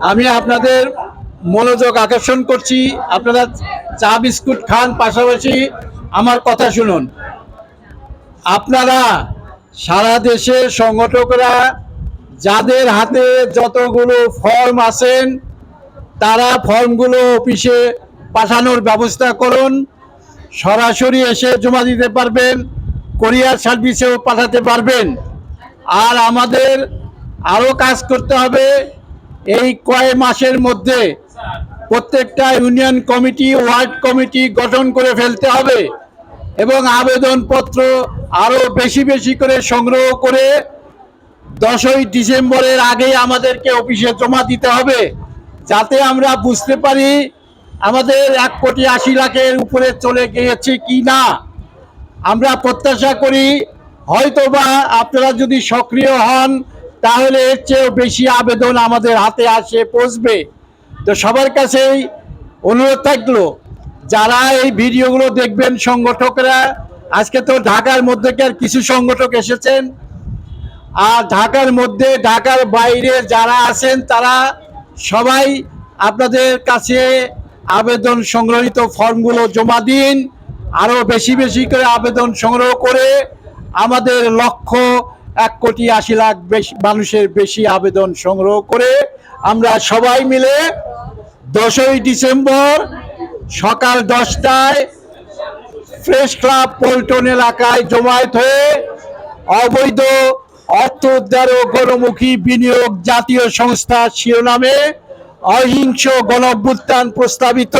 আমি আপনাদের মনোযোগ আকর্ষণ করছি। আপনারা চা বিস্কুট খান, পাশাপাশি আমার কথা শুনুন। আপনারা সারা দেশের সংগঠকরা যাদের হাতে যতগুলো ফর্ম আছেন, তারা ফর্মগুলো অফিসে পাঠানোর ব্যবস্থা করুন। সরাসরি এসে জমা দিতে পারবেন, কোরিয়ার সার্ভিসেও পাঠাতে পারবেন। আর আমাদের আরও কাজ করতে হবে। এই কয় মাসের মধ্যে প্রত্যেকটা ইউনিয়ন কমিটি, ওয়ার্ড কমিটি গঠন করে ফেলতে হবে এবং আবেদনপত্র আরও বেশি বেশি করে সংগ্রহ করে দশই ডিসেম্বরের আগে আমাদেরকে অফিসে জমা দিতে হবে যাতে আমরা বুঝতে পারি আমাদের এক কোটি আশি লাখের উপরে চলে গিয়েছে কি না। আমরা প্রত্যাশা করি হয়তোবা আপনারা যদি সক্রিয় হন তাহলে এর চেয়েও বেশি আবেদন আমাদের হাতে আসে, পৌঁছবে। তো সবার কাছেই অনুরোধ থাকল, যারা এই ভিডিওগুলো দেখবেন সংগঠকরা, আজকে তো ঢাকার মধ্যেকার কিছু সংগঠক এসেছেন? আর ঢাকার মধ্যে, ঢাকার বাইরে যারা আছেন, তারা সবাই আপনাদের কাছে আবেদন সংগ্রহীত ফর্মগুলো জমা দিন, আরও বেশি বেশি করে আবেদন সংগ্রহ করে আমাদের লক্ষ্য এক কোটি আশি লাখ বেশি মানুষের বেশি আবেদন সংগ্রহ করে আমরা সবাই মিলে দশই ডিসেম্বর সকাল দশটায় প্রেস ক্লাব পল্টন এলাকায় জমায়েত হয়ে অবৈধ অর্থ উদ্ধার ও গণমুখী বিনিয়োগ জাতীয় সংস্থা শিরোনামে অহিংস গণভ্যুত্থান প্রস্তাবিত।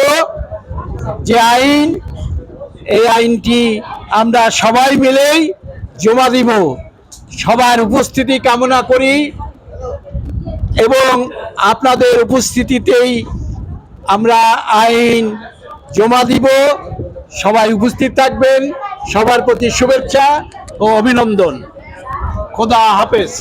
যে আইন, এই আইনটি আমরা সবাই মিলেই জমা দিব। সবার উপস্থিতি কামনা করি এবং আপনাদের উপস্থিতিতেই আমরা আইন জমা দিব। সবাই উপস্থিত থাকবেন। সবার প্রতি শুভেচ্ছা ও অভিনন্দন। খোদা হাফেজ।